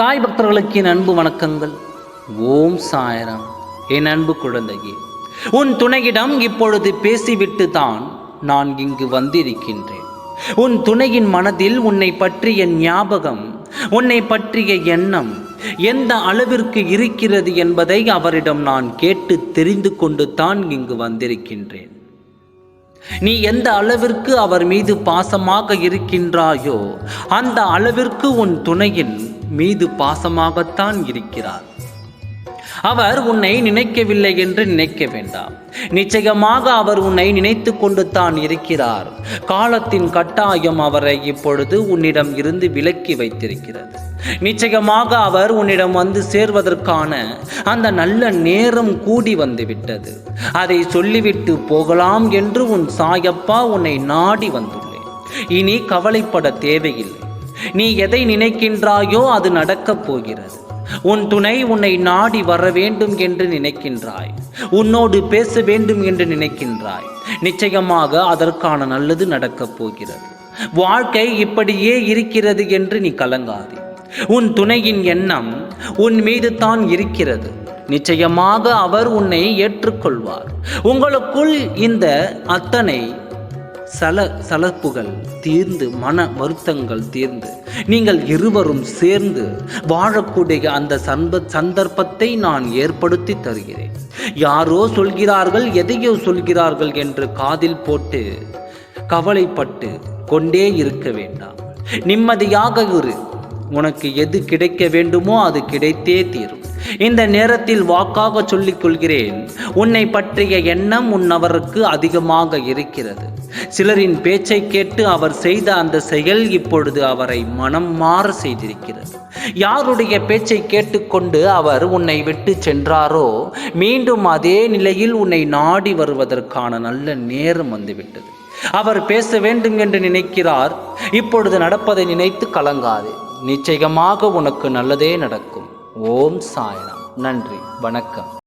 சாய் பக்தர்களுக்கு என் அன்பு வணக்கங்கள். ஓம் சாயராம். என் அன்பு குழந்தையே உன் துணையிடம் இப்பொழுது பேசிவிட்டு தான் நான் இங்கு வந்திருக்கின்றேன். உன் துணையின் மனதில் உன்னை பற்றிய ஞாபகம் உன்னை பற்றிய எண்ணம் எந்த அளவிற்கு இருக்கிறது என்பதை அவரிடம் நான் கேட்டு தெரிந்து கொண்டு தான் இங்கு வந்திருக்கின்றேன். நீ எந்த அளவிற்கு அவர் மீது பாசமாக இருக்கின்றாயோ அந்த அளவிற்கு உன் துணையின் மீது பாசமாகத்தான் இருக்கிறார். அவர் உன்னை நினைக்கவில்லை என்று நினைக்க வேண்டாம். நிச்சயமாக அவர் உன்னை நினைத்து கொண்டு தான் இருக்கிறார். காலத்தின் கட்டாயம் அவரை இப்பொழுது உன்னிடம் இருந்து விலக்கி வைத்திருக்கிறது. நிச்சயமாக அவர் உன்னிடம் வந்து சேர்வதற்கான அந்த நல்ல நேரம் கூடி வந்துவிட்டது. அதை சொல்லிவிட்டு போகலாம் என்று உன் சாயப்பா உன்னை நாடி வந்துள்ளேன். இனி கவலைப்பட தேவையில்லை. நீ எதை நினைக்கின்றாயோ அது நடக்கப் போகிறது. உன் துணை உன்னை நாடி வர வேண்டும் என்று நினைக்கின்றாய். உன்னோடு பேச வேண்டும் என்று நினைக்கின்றாய். நிச்சயமாக அதற்கான நல்லது நடக்கப் போகிறது. வாழ்க்கை இப்படியே இருக்கிறது என்று நீ கலங்காதே. உன் துணையின் எண்ணம் உன் மீது தான் இருக்கிறது. நிச்சயமாக அவர் உன்னை ஏற்றுக்கொள்வார். உங்களுக்குள் இந்த அத்தனை சல சலப்புகள் தீர்ந்து மன வருத்தங்கள் தீர்ந்து நீங்கள் இருவரும் சேர்ந்து வாழக்கூடிய அந்த சந்த சந்தர்ப்பத்தை நான் ஏற்படுத்தி தருகிறேன். யாரோ சொல்கிறார்கள் எதையோ சொல்கிறார்கள் என்று காதில் போட்டு கவலைப்பட்டு கொண்டே இருக்க வேண்டாம். நிம்மதியாக இரு. உனக்கு எது கிடைக்க வேண்டுமோ அது கிடைத்தே தீரும். இந்த நேரத்தில் வாக்காக சொல்லிக் கொள்கிறேன். உன்னை பற்றிய எண்ணம் உன்னவருக்கு அதிகமாக இருக்கிறது. சிலரின் பேச்சை கேட்டு அவர் செய்த அந்த செயல் இப்பொழுது அவரை மனம் மாற செய்திருக்கிறது. யாருடைய பேச்சை கேட்டுக்கொண்டு அவர் உன்னை விட்டு சென்றாரோ மீண்டும் அதே நிலையில் உன்னை நாடி வருவதற்கான நல்ல நேரம் வந்துவிட்டது. அவர் பேச வேண்டும் என்று நினைக்கிறார். இப்பொழுது நடப்பதை நினைத்து கலங்காதே. நிச்சயமாக உனக்கு நல்லதே நடக்கும். ஓம் சாயனம் நன்றி. வணக்கம்.